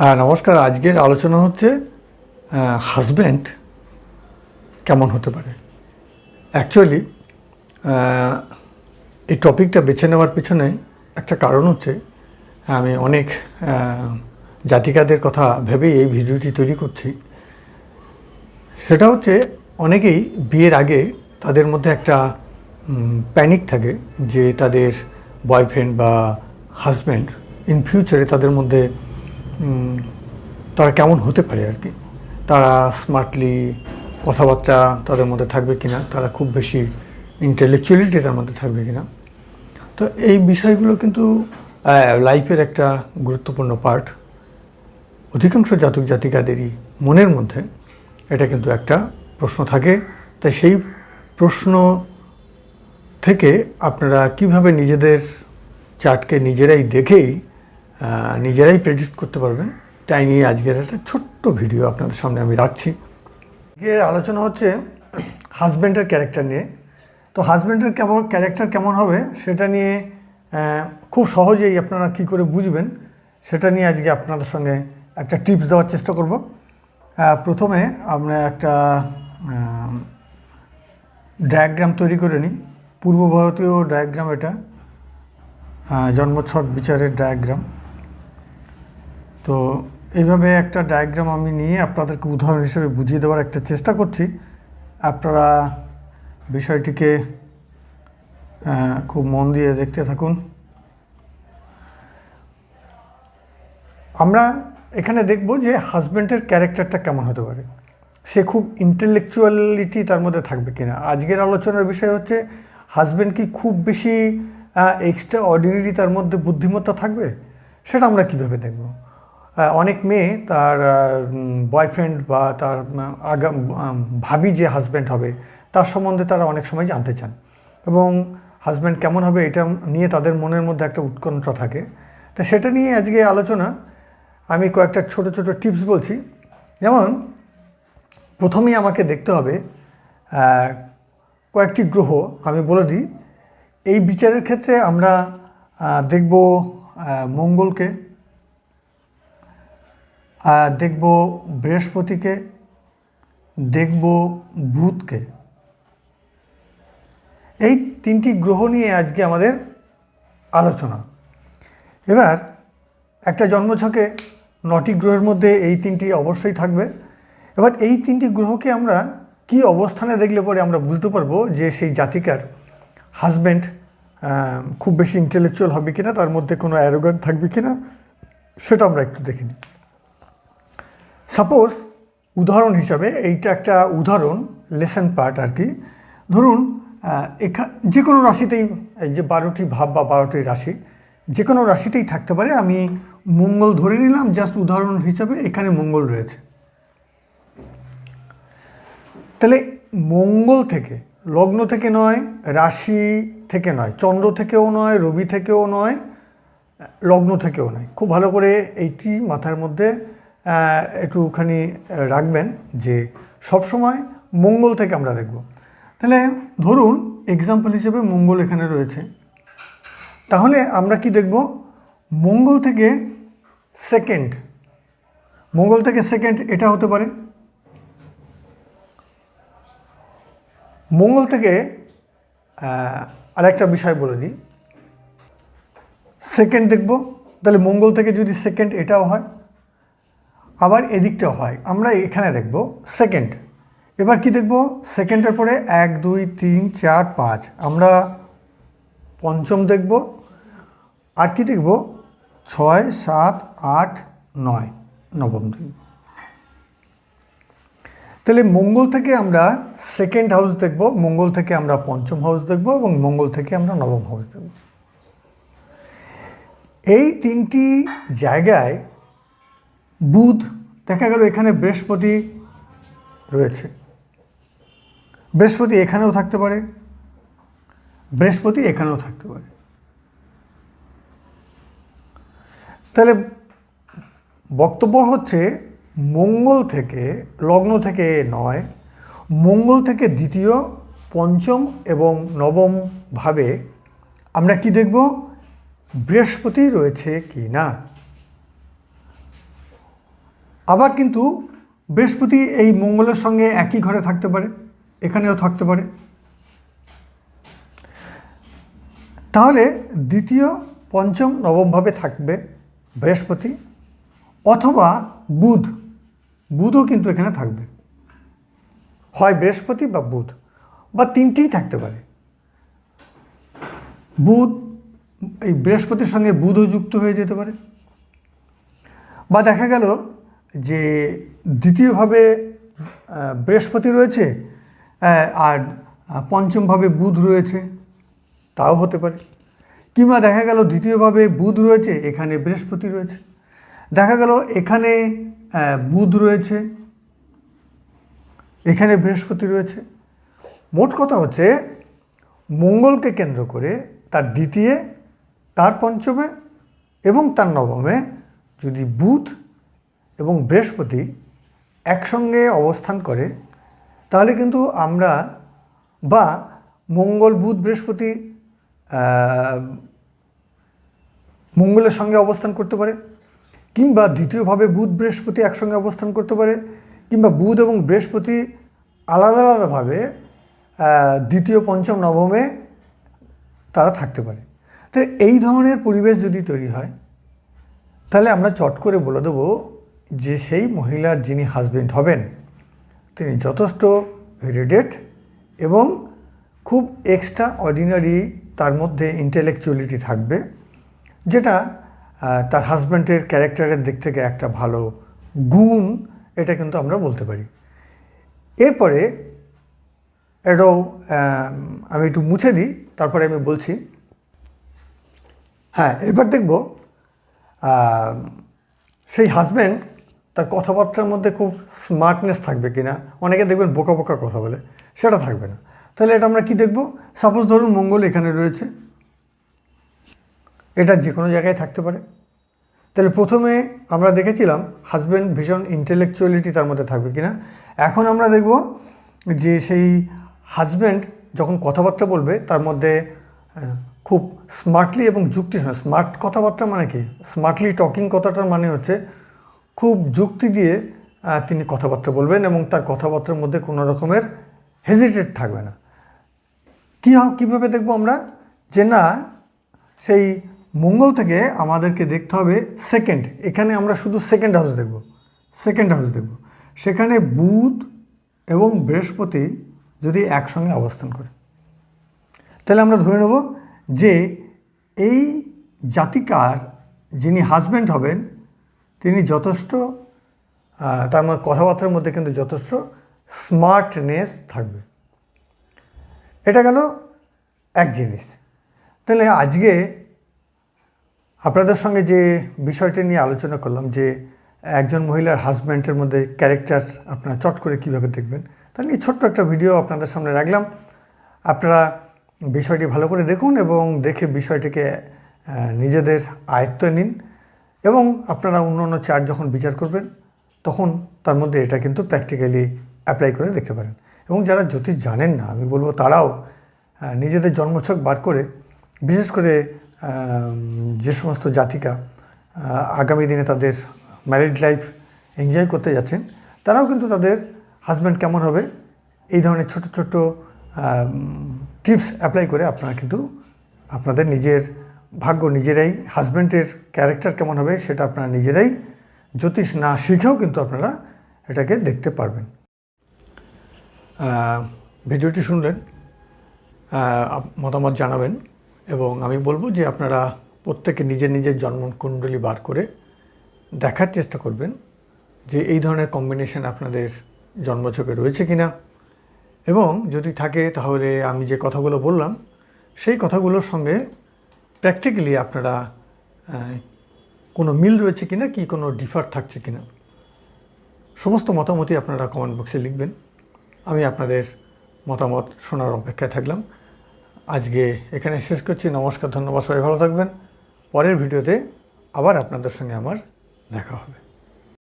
নমস্কার, আজকের আলোচনা হচ্ছে হাজব্যান্ড কেমন হতে পারে? অ্যাকচুয়ালি এই টপিকটা বেছে নেওয়ার পিছনে একটা কারণ হচ্ছে, আমি অনেক জাতিকাদের কথা ভেবেই এই ভিডিওটি তৈরি করছি। সেটা হচ্ছে, অনেকেই বিয়ের আগে তাদের মধ্যে একটা প্যানিক থাকে যে তাদের বয়ফ্রেন্ড বা হাজব্যান্ড ইন ফিউচারে তাদের মধ্যে তারা কেমন হতে পারে আর কি? তারা স্মার্টলি কথাবার্তা তাদের মধ্যে থাকবে কিনা? তারা খুব বেশি ইন্টেলেকচুয়ালিটি তার মধ্যে থাকবে কিনা? তো এই বিষয়গুলো কিন্তু লাইফের একটা গুরুত্বপূর্ণ পার্ট অধিকাংশ জাতক জাতিকাদেরই মনের মধ্যে এটা কিন্তু একটা প্রশ্ন থাকে। তাই সেই প্রশ্ন থেকে আপনারা কীভাবে নিজেদের চার্টকে নিজেরাই দেখেই নিজেরাই প্রেডিক্ট করতে পারবেন। তাই নিয়ে আজকের একটা ছোট্ট ভিডিও আপনাদের সামনে আমি রাখছি। আজকের আলোচনা হচ্ছে হাজব্যান্ডের ক্যারেক্টার নিয়ে। তো হাজব্যান্ডের কেমন ক্যারেক্টার কেমন হবে সেটা নিয়ে খুব সহজেই আপনারা কি করে বুঝবেন সেটা নিয়ে আজকে আপনাদের সঙ্গে একটা টিপস দেওয়ার চেষ্টা করব। প্রথমে আমরা একটা ডায়াগ্রাম তৈরি করে নিই। পূর্ব ভারতীয় ডায়াগ্রাম এটা। আহ, জন্মছক বিচারের ডায়াগ্রাম তো এইভাবে একটা ডায়াগ্রাম আমি নিয়ে আপনাদেরকে উদাহরণ হিসেবে বুঝিয়ে দেওয়ার একটা চেষ্টা করছি। আপনারা বিষয়টিকে খুব মন দিয়ে দেখতে থাকুন। আমরা এখানে দেখব যে হাজব্যান্ডের ক্যারেক্টারটা কেমন হতে পারে। সে খুব ইন্টেলেকচুয়ালিটি তার মধ্যে থাকবে কিনা। আজকের আলোচনার বিষয় হচ্ছে হাজব্যান্ড কি খুব বেশি এক্সট্রা অর্ডিনারি তার মধ্যে বুদ্ধিমত্তা থাকবে? সেটা আমরা কীভাবে দেখব? অনেক মেয়ে তার বয়ফ্রেন্ড বা তার আগাম ভাবি যে হাজব্যান্ড হবে, তার সম্বন্ধে তারা অনেক সময় জানতে চান। এবং হাজব্যান্ড কেমন হবে এটা নিয়ে তাদের মনের মধ্যে একটা উৎকণ্ঠা থাকে। তা সেটা নিয়ে আজকে আলোচনা, আমি কয়েকটা ছোট ছোট টিপস বলছি। যেমন, প্রথমেই আমাকে দেখতে হবে কয়েকটি গ্রহ, আমি বলে দিই। এই বিচারের ক্ষেত্রে আমরা দেখব মঙ্গলকে দেখব বৃহস্পতিকে, দেখব বুধকে। এই তিনটি গ্রহ নিয়ে আজকে আমাদের আলোচনা। এবার একটা জন্মছকে নটি গ্রহের মধ্যে এই তিনটি অবশ্যই থাকবে। এবার এই তিনটি গ্রহকে আমরা কি অবস্থানে দেখলে পরে আমরা বুঝতে পারব যে সেই জাতিকার হাজব্যান্ড খুব বেশি ইন্টেলেকচুয়াল হবে কিনা, তার মধ্যে কোনো অ্যারোগান্ট থাকবে কিনা, সেটা আমরা একটু দেখে নিই। সাপোজ উদাহরণ হিসাবে, এইটা একটা উদাহরণ লেসন পার্ট আর কি। ধরুন এখা যে কোনো রাশিতেই, এই যে বারোটি ভাব বা বারোটি রাশি যে কোনো রাশিতেই থাকতে পারে, আমি মঙ্গল ধরে নিলাম জাস্ট উদাহরণ হিসাবে এখানে মঙ্গল রয়েছে। তাহলে, মঙ্গল থেকে, লগ্ন থেকে নয়, রাশি থেকে নয়, চন্দ্র থেকেও নয়, রবি থেকেও নয় লগ্ন থেকেও নয়। খুব ভালো করে এইটি মাথার মধ্যে একটুখানি রাখবেন যে সবসময় মঙ্গল থেকে আমরা দেখব। তাহলে ধরুন এক্সাম্পল হিসেবে মঙ্গল এখানে রয়েছে। তাহলে আমরা কি দেখব? মঙ্গল থেকে সেকেন্ড মঙ্গল থেকে সেকেন্ড এটা হতে পারে। মঙ্গল থেকে আরেকটা বিষয় বলে দিই। সেকেন্ড দেখব। তাহলে মঙ্গল থেকে যদি সেকেন্ড এটাও হয় আবার এদিকটাও হয়। আমরা এখানে দেখব সেকেন্ড এবার কি দেখব? সেকেন্ডের পরে এক, দুই, তিন, চার, পাঁচ। আমরা পঞ্চম দেখব। আর কি দেখব? ছয়, সাত, আট, নয়, নবম দেখব। তাহলে মঙ্গল থেকে আমরা সেকেন্ড হাউস দেখব, মঙ্গল থেকে আমরা পঞ্চম হাউস দেখব এবং মঙ্গল থেকে আমরা নবম হাউস দেখব। এই তিনটি জায়গায় বুধ, দেখা গেল এখানে বৃহস্পতি রয়েছে। বৃহস্পতি এখানেও থাকতে পারে, বৃহস্পতি এখানেও থাকতে পারে। তাহলে বক্তব্য হচ্ছে, মঙ্গল থেকে, লগ্ন থেকে নয়, মঙ্গল থেকে দ্বিতীয়, পঞ্চম এবং নবম ভাবে আমরা কি দেখব? বৃহস্পতি রয়েছে কি না আবার কিন্তু বৃহস্পতি এই মঙ্গলের সঙ্গে একই ঘরে থাকতে পারে, এখানেও থাকতে পারে। তাহলে দ্বিতীয়, পঞ্চম, নবমভাবে থাকবে বৃহস্পতি অথবা বুধ। বুধও কিন্তু এখানে থাকবে। হয় বৃহস্পতি বা বুধ, বা তিনটেই থাকতে পারে। বুধ, এই বৃহস্পতির সঙ্গে বুধও যুক্ত হয়ে যেতে পারে। বা দেখা গেল যে দ্বিতীয়ভাবে বৃহস্পতি রয়েছে আর পঞ্চমভাবে বুধ রয়েছে, তাও হতে পারে। কিংবা দেখা গেল দ্বিতীয়ভাবে বুধ রয়েছে, এখানে বৃহস্পতি রয়েছে। দেখা গেল এখানে বুধ রয়েছে, এখানে বৃহস্পতি রয়েছে। মোট কথা হচ্ছে, মঙ্গলকে কেন্দ্র করে তার দ্বিতীয়, তার পঞ্চমে এবং তার নবমে যদি বুধ এবং বৃহস্পতি একসঙ্গে অবস্থান করে, তাহলে কিন্তু আমরা বা মঙ্গল, বুধ, বৃহস্পতি মঙ্গলের সঙ্গে অবস্থান করতে পারে, কিংবা দ্বিতীয়ভাবে বুধ, বৃহস্পতি একসঙ্গে অবস্থান করতে পারে, কিংবা বুধ এবং বৃহস্পতি আলাদা আলাদাভাবে দ্বিতীয়, পঞ্চম, নবমে তারা থাকতে পারে। তো এই ধরনের পরিবেশ যদি তৈরি হয়, তাহলে আমরা চট করে বলে দেবো যে সেই মহিলার যিনি হাজবেন্ড হবেন, তিনি যথেষ্ট রিডেট এবং খুব এক্সট্রা অর্ডিনারি তার মধ্যে ইন্টেলেকচুয়ালিটি থাকবে, যেটা তার হাজব্যান্ডের ক্যারেক্টারের দিক থেকে একটা ভালো গুণ, এটা কিন্তু আমরা বলতে পারি। এরপরে এটাও আমি একটু মুছে দিই, তারপরে আমি বলছি। হ্যাঁ এবার দেখব সেই হাজব্যান্ড তার কথাবার্তার মধ্যে খুব স্মার্টনেস থাকবে কিনা অনেকে দেখবেন বোকা বোকা কথা বলে, সেটা থাকবে না। তাহলে এটা আমরা কি দেখব? সাপোজ ধরুন মঙ্গল এখানে রয়েছে। এটা যে কোনো জায়গায় থাকতে পারে। তাহলে প্রথমে আমরা দেখেছিলাম হাজব্যান্ড ভীষণ ইন্টেলেকচুয়ালিটি তার মধ্যে থাকবে কিনা এখন আমরা দেখব যে সেই হাজব্যান্ড যখন কথাবার্তা বলবে, তার মধ্যে খুব স্মার্টলি এবং যুক্তি শোনা স্মার্ট কথাবার্তা মানে কি? স্মার্টলি টকিং কথাটার মানে হচ্ছে খুব যুক্তি দিয়ে তিনি কথাবার্তা বলবেন এবং তার কথাবার্তার মধ্যে কোনো রকমের হেজিটেট থাকবে না। কী হোক কীভাবে দেখব আমরা? যে না, সেই মঙ্গল থেকে আমাদেরকে দেখতে হবে সেকেন্ড এখানে আমরা শুধু সেকেন্ড হাউস দেখব সেকেন্ড হাউস দেখব। সেখানে বুধ এবং বৃহস্পতি যদি একসঙ্গে অবস্থান করে। তাহলে আমরা ধরে নেব যে এই জাতিকার যিনি হাজব্যান্ড হবেন তিনি যথেষ্ট তার মধ্যে কথাবার্তার মধ্যে কিন্তু যথেষ্ট স্মার্টনেস থাকবে। এটা গেল এক জিনিস। তাহলে আজকে আপনাদের সঙ্গে যে বিষয়টি নিয়ে আলোচনা করলাম, যে একজন মহিলার হাজব্যান্ডের মধ্যে ক্যারেক্টার আপনারা চট করে কীভাবে দেখবেন, তাহলে এই ছোট্ট একটা ভিডিও আপনাদের সামনে রাখলাম। আপনারা বিষয়টি ভালো করে দেখুন এবং দেখে বিষয়টিকে নিজেদের আয়ত্ত নিন। এবং আপনারা অন্য অন্য চার্ট যখন বিচার করবেন, তখন তার মধ্যে এটা কিন্তু প্র্যাকটিক্যালি অ্যাপ্লাই করে দেখতে পারেন। এবং যারা জ্যোতিষ জানেন না, আমি বলব তারাও নিজেদের জন্মছক বার করে, বিশেষ করে যে সমস্ত জাতিকা আগামী দিনে তাদের ম্যারিড লাইফ এনজয় করতে যাচ্ছেন, তারাও কিন্তু তাদের হাজব্যান্ড কেমন হবে, এই ধরনের ছোট ছোট টিপস অ্যাপ্লাই করে আপনারা কিন্তু আপনাদের নিজের ভাগ্য নিজেরাই হাজব্যান্ডের ক্যারেক্টার কেমন হবে সেটা আপনারা নিজেরাই জ্যোতিষ না শিখেও কিন্তু আপনারা এটাকে দেখতে পারবেন। ভিডিওটি শুনলেন মতামত জানাবেন এবং আমি বলব যে আপনারা প্রত্যেকে নিজের নিজের জন্মকুণ্ডলী বার করে দেখার চেষ্টা করবেন যে এই ধরনের কম্বিনেশন আপনাদের জন্মছকে রয়েছে কি না এবং যদি থাকে তাহলে আমি যে কথাগুলো বললাম, সেই কথাগুলোর সঙ্গে প্র্যাকটিক্যালি আপনারা কোনো মিল রয়েছে কি না কি কোনো ডিফার থাকছে কি না সমস্ত মতামতই আপনারা কমেন্ট বক্সে লিখবেন। আমি আপনাদের মতামত শোনার অপেক্ষায় থাকলাম। আজকে এখানে শেষ করছি। নমস্কার, ধন্যবাদ, সবাই ভালো থাকবেন। পরের ভিডিওতে আবার আপনাদের সঙ্গে আমার দেখা হবে।